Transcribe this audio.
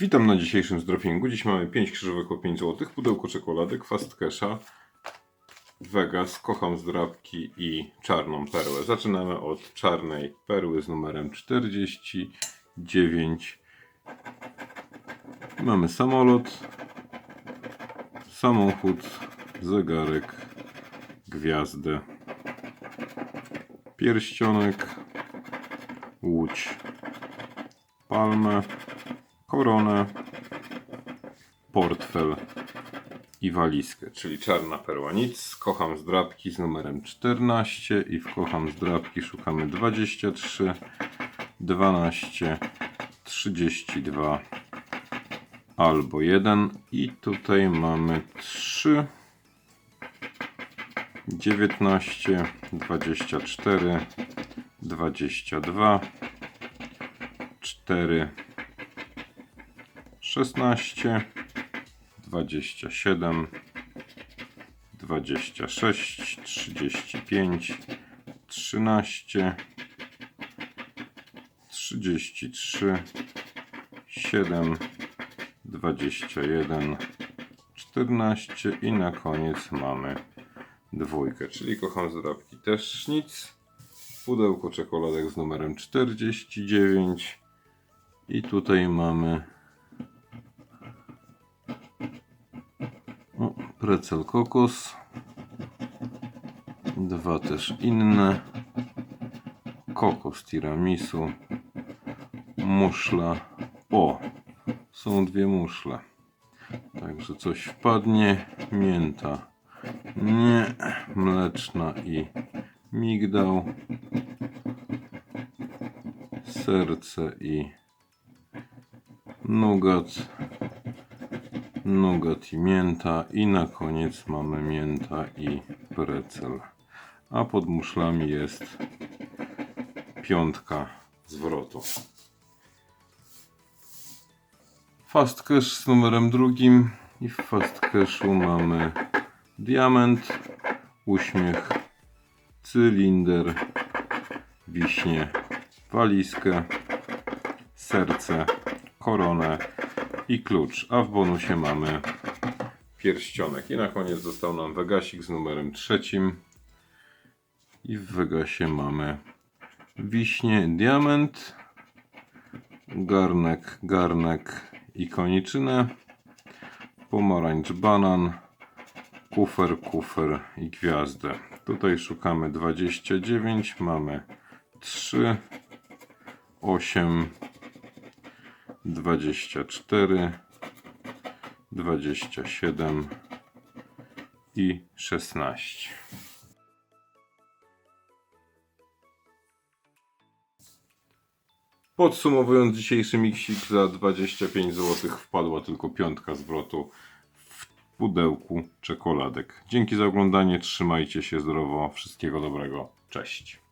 Witam na dzisiejszym zdrofingu. Dziś mamy 5 krzyżówek po 5 zł, pudełko czekoladek, fast casha, Vegas, kocham zdrabki i czarną perłę. Zaczynamy od czarnej perły z numerem 49. Mamy samolot, samochód, zegarek, gwiazdę, pierścionek, łódź, palmę, koronę, portfel i walizkę, czyli czarna perła nic. Kocham zdrabki z numerem 14 i w kocham zdrabki szukamy 23, 12, 32 albo 1 i tutaj mamy 3 19, 24, 22, 4, 16, 27, 26, 35, 13, 33, 7, 21, 14 i na koniec mamy dwójkę, czyli kocham zdrabki też nic. Pudełko czekoladek z numerem 49 i tutaj mamy precel kokos. Dwa też inne. Kokos tiramisu. Muszla. O! Są dwie muszle. Także coś wpadnie. Mięta. Nie. Mleczna i migdał. Serce i nugat nugat i mięta i na koniec mamy mięta i precel. A pod muszlami jest piątka zwrotu. Fast cash z numerem drugim i w fast cashu mamy diament, uśmiech, cylinder, wiśnie, walizkę, serce, koronę i klucz, a w bonusie mamy pierścionek. I na koniec został nam Vegasik z numerem trzecim. I w Vegasie mamy wiśnie, diament, garnek, garnek i koniczynę, pomarańcz, banan, kufer, kufer i gwiazdę. Tutaj szukamy 29, mamy 3, 8, 24, 27 i 16. Podsumowując dzisiejszy miksik za 25 zł wpadła tylko piątka zwrotu w pudełku czekoladek. Dzięki za oglądanie, trzymajcie się zdrowo, wszystkiego dobrego, cześć.